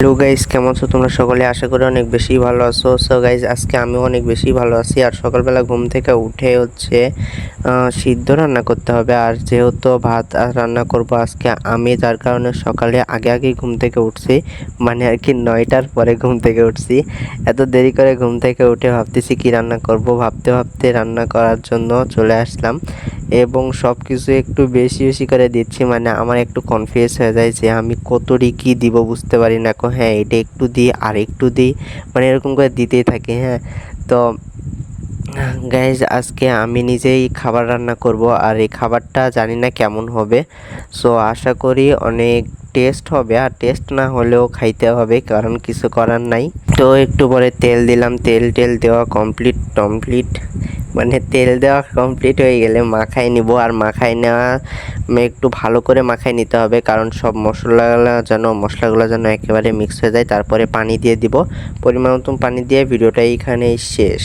Hello guys কেমন আছো তোমরা সকলে? আশা করি অনেক বেশি ভালো আছো। সো গাইজ আজকে আমি অনেক বেশি ভালো আছি। আর সকালবেলা ঘুম থেকে উঠে হচ্ছে সিদ্ধ রান্না করতে হবে। আর যেহেতু ভাত রান্না করব আজকে আমি, যার কারণে সকালে আগে আগে ঘুম থেকে উঠছি। মানে আর কি নয়টার পরে ঘুম থেকে উঠছি। এত দেরি করে ঘুম থেকে উঠে ভাবতেছি কি রান্না করব? ভাবতে ভাবতে রান্না করার জন্য চলে আসলাম। এবং সব কিছু একটু বেশি বেশি করে দিচ্ছি মানে আমার একটু কনফিউজ হয়ে যায় যে আমি কতটি কী দিব বুঝতে পারি না। কো হ্যাঁ এটা একটু দিই, আর একটু দিই মানে এরকম করে দিতেই থাকি হ্যাঁ। তো গাইজ আজকে আমি নিজেই খাবার রান্না করব, আর এই খাবারটা জানি না কেমন হবে। সো আশা করি অনেক টেস্ট হবে, আর টেস্ট না হলেও খাইতে হবে, কারণ কিছু করার নাই। তো, একটু পরে তেল দিলাম তেল টেল দেওয়া কমপ্লিট কমপ্লিট মানে তেল দেওয়া কমপ্লিট হয়ে গেলে মাখাই নিব। আর মাখাই নেওয়া একটু ভালো করে মাখাই নিতে হবে, কারণ সব মশলাগুলো যেন মশলাগুলো যেন একেবারে মিক্স হয়ে যায়। তারপরে পানি দিয়ে দিব। পরিমাণ মতন পানি দিয়ে ভিডিওটা এইখানেই শেষ।